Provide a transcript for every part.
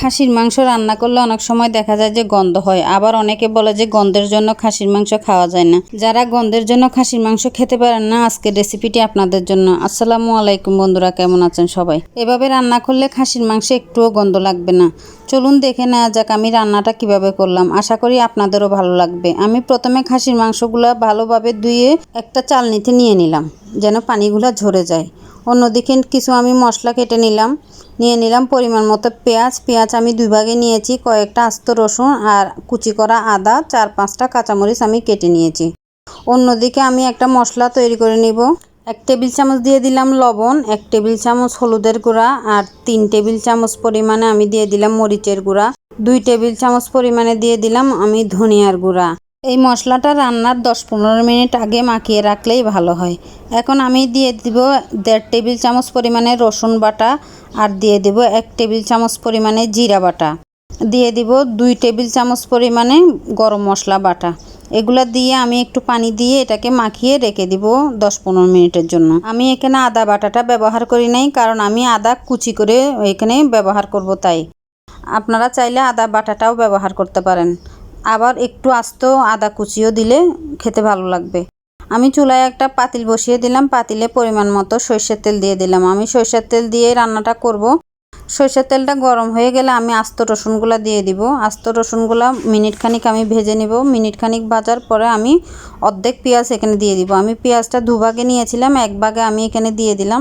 খাসির মাংস রান্না করলে অনেক সময় দেখা যায় যে গন্ধ হয়। আবার অনেকে বলে যে গন্ধের জন্য খাসির মাংস খাওয়া যায় না। যারা গন্ধের জন্য খাসির মাংস খেতে পারেন না, আজকের রেসিপিটি আপনাদের জন্য। আসসালামু আলাইকুম বন্ধুরা, কেমন আছেন সবাই? এভাবে রান্না করলে খাসির মাংস একটুও গন্ধ লাগবে না। চলুন দেখে নেওয়া যাক আমি রান্নাটা কীভাবে করলাম। আশা করি আপনাদেরও ভালো লাগবে। আমি প্রথমে খাসির মাংসগুলো ভালোভাবে ধুয়ে একটা চালনিতে নিয়ে নিলাম, যেন পানিগুলো ঝরে যায়। অন্যদিকে কিছু আমি মশলা কেটে নিলাম। নিয়ে নিলাম পরিমাণ মতো পেঁয়াজ। পেঁয়াজ আমি দুই ভাগে নিয়েছি, কয়েকটা আস্ত রসুন আর কুচি করা আদা। চার পাঁচটা কাঁচামরিচ আমি কেটে নিয়েছি। অন্যদিকে আমি একটা মশলা তৈরি করে নিব। এক টেবিল চামচ দিয়ে দিলাম লবণ, এক টেবিল চামচ হলুদের গুঁড়া আর তিন টেবিল চামচ পরিমাণে আমি দিয়ে দিলাম মরিচের গুঁড়া। দুই টেবিল চামচ পরিমাণে দিয়ে দিলাম আমি ধনিয়ার গুঁড়া। এই মশলাটা রান্নার দশ পনেরো মিনিট আগে মাখিয়ে রাখলেই ভালো হয়। এখন আমি দিয়ে দিব দেড় টেবিল চামচ পরিমাণে রসুন বাটা আর দিয়ে দিব এক টেবিল চামচ পরিমাণে জিরা বাটা। দিয়ে দিব দুই টেবিল চামচ পরিমাণে গরম মশলা বাটা। এগুলা দিয়ে আমি একটু পানি দিয়ে এটাকে মাখিয়ে রেখে দিব দশ পনেরো মিনিটের জন্য। আমি এখানে আদা বাটাটা ব্যবহার করি নাই কারণ আমি আদা কুচি করে এখানে ব্যবহার করব তাই। আপনারা চাইলে আদা বাটাটাও ব্যবহার করতে পারেন। আবার একটু আস্ত আদা কুচিও দিলে খেতে ভালো লাগবে। আমি চুলায় একটা পাতিল বসিয়ে দিলাম, পাতিলে পরিমাণ মতো সর্ষের তেল দিয়ে দিলাম। আমি সর্ষের তেল দিয়ে রান্নাটা করব। সর্ষের তেলটা গরম হয়ে গেলে আমি আস্ত রসুনগুলা দিয়ে দিব। আস্ত রসুনগুলা মিনিট খানিক আমি ভেজে নিব। মিনিট খানিক ভাজার পরে আমি অর্ধেক পেঁয়াজ এখানে দিয়ে দিব। আমি পেঁয়াজটা দুভাগে নিয়েছিলাম এক ভাগে আমি এখানে দিয়ে দিলাম।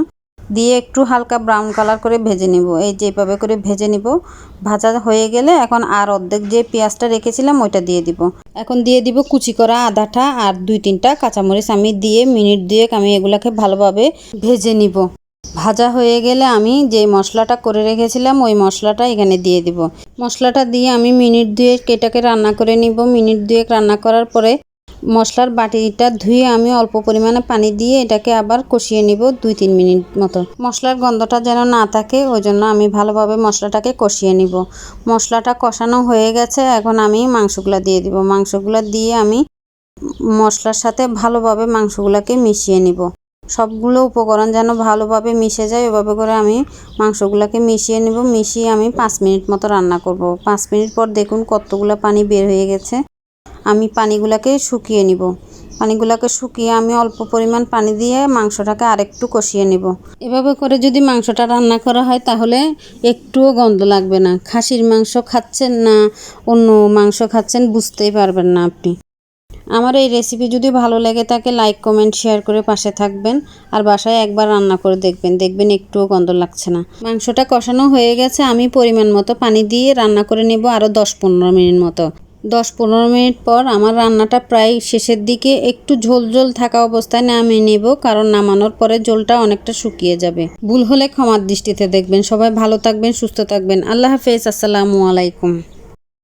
দিয়ে একটু হালকা ব্রাউন কালার করে ভেজে নিব। এই যেভাবে করে ভেজে নিব। ভাজা হয়ে গেলে এখন আর অর্ধেক যে পেঁয়াজটা রেখেছিলাম ওইটা দিয়ে দিব। এখন দিয়ে দিব কুচি করা আদাটা আর দুই তিনটা কাঁচামরিচ আমি দিয়ে মিনিট দুয়েক আমি এগুলাকে ভালোভাবে ভেজে নিব। ভাজা হয়ে গেলে আমি যে মশলাটা করে রেখেছিলাম ওই মশলাটা এখানে দিয়ে দিব। মশলাটা দিয়ে আমি মিনিট দুয়েক এটাকে রান্না করে নিব। মিনিট দুয়েক রান্না করার পরে মশলার বাটিটা ধুয়ে আমি অল্প পরিমাণে পানি দিয়ে এটাকে আবার কষিয়ে নিব দুই তিন মিনিট মতো। মশলার গন্ধটা যেন না থাকে ওই জন্য আমি ভালোভাবে মশলাটাকে কষিয়ে নিব। মশলাটা কষানো হয়ে গেছে, এখন আমি মাংসগুলো দিয়ে দিব। মাংসগুলো দিয়ে আমি মশলার সাথে ভালোভাবে মাংসগুলোকে মিশিয়ে নিব। সবগুলো উপকরণ যেন ভালোভাবে মিশে যায় ওভাবে করে আমি মাংসগুলোকে মিশিয়ে নেব। মিশিয়ে আমি পাঁচ মিনিট মতো রান্না করব। পাঁচ মিনিট পর দেখুন কতগুলো পানি বের হয়ে গেছে। আমি পানিগুলোকে শুকিয়ে নিব। পানিগুলোকে শুকিয়ে আমি অল্প পরিমাণ পানি দিয়ে মাংসটাকে আরেকটু কষিয়ে নিব। এভাবে করে যদি মাংসটা রান্না করা হয় তাহলে একটুও গন্ধ লাগবে না। খাসির মাংস খাচ্ছেন না, অন্য মাংস খাচ্ছেন বুঝতেই পারবেন না আপনি। আমার এই রেসিপি যদি ভালো লেগে থাকে, লাইক, কমেন্ট, শেয়ার করে পাশে থাকবেন আর বাসায় একবার রান্না করে দেখবেন। দেখবেন একটুও গন্ধ লাগছে না। মাংসটা কষানো হয়ে গেছে, আমি পরিমাণ মতো পানি দিয়ে রান্না করে নেব আরও দশ পনেরো মিনিট মতো। দশ পনেরো মিনিট পর আমার রান্নাটা প্রায় শেষের দিকে একটু ঝোল ঝোল থাকা অবস্থায় নামিয়ে নেব, কারণ নামানোর পরে ঝোলটা অনেকটা শুকিয়ে যাবে। ভুল হলে ক্ষমার দৃষ্টিতে দেখবেন। সবাই ভালো থাকবেন, সুস্থ থাকবেন। আল্লাহ হাফেজ। আসসালামু আলাইকুম।